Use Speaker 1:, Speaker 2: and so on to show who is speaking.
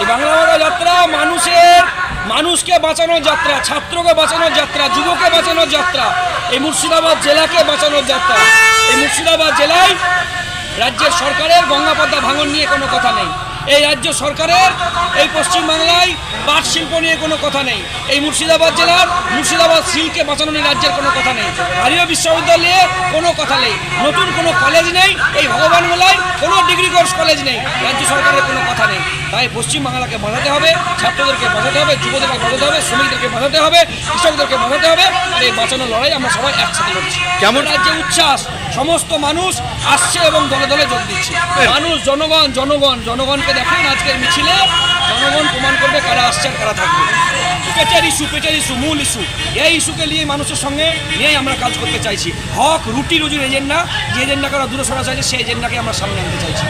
Speaker 1: এই বাংলা ভাষা যাত্রা মানুষের, মানুষকে বাঁচানোর যাত্রা, ছাত্রকে বাঁচানোর যাত্রা যুবকে বাঁচানোর যাত্রা, এই মুর্শিদাবাদ জেলাকে বাঁচানোর যাত্রা। এই মুর্শিদাবাদ জেলায় রাজ্যের সরকারের গঙ্গাপদ্মা ভাঙন নিয়ে কোনো কথা নেই। এই রাজ্য সরকারের এই পশ্চিমবাংলায় পাট শিল্প নিয়ে কোনো কথা নেই। এই মুর্শিদাবাদ জেলার মুর্শিদাবাদ সিলকে বাঁচানো নিয়ে রাজ্যের কোনো কথা নেই। আরিয়া বিশ্ববিদ্যালয়ে কোনো কথা নেই। নতুন কোনো কলেজ নেই। এই ভগবান মেলায় কোনো ডিগ্রি কোর্স কলেজ নেই রাজ্য সরকারের কোনো কথা নেই। তাই পশ্চিমবাংলাকে বাঁচাতে হবে ছাত্রদেরকে বাঁচাতে হবে যুবদেরকে বাঁচাতে হবে শ্রমিকদেরকে বাঁচাতে হবে কৃষকদেরকে বাঁচাতে হবে আর এই বাঁচানোর লড়াই আমরা সবাই একসাথে করছি
Speaker 2: কেমন-
Speaker 1: রাজ্যে উচ্ছ্বাস সমস্ত মানুষ আসছে এবং দলে দলে যোগ দিচ্ছে। মানুষ জনগণ জনগণ জনগণকে দেখেন আজকের মিছিলে জনগণ প্রমাণ করবে কারা আসছে আর কারা থাকবে। পেটের ইস্যু পেটের ইস্যু। মূল ইস্যু এই ইস্যুকে নিয়ে মানুষের সঙ্গে নিয়েই আমরা কাজ করতে চাইছি। হক, রুটি, রুজির এজেন্ডা, যে এজেন্ডাকে ওরা দূরে সরা চাইছে, সেই এজেন্ডাকে আমরা সামনে আনতে চাইছি।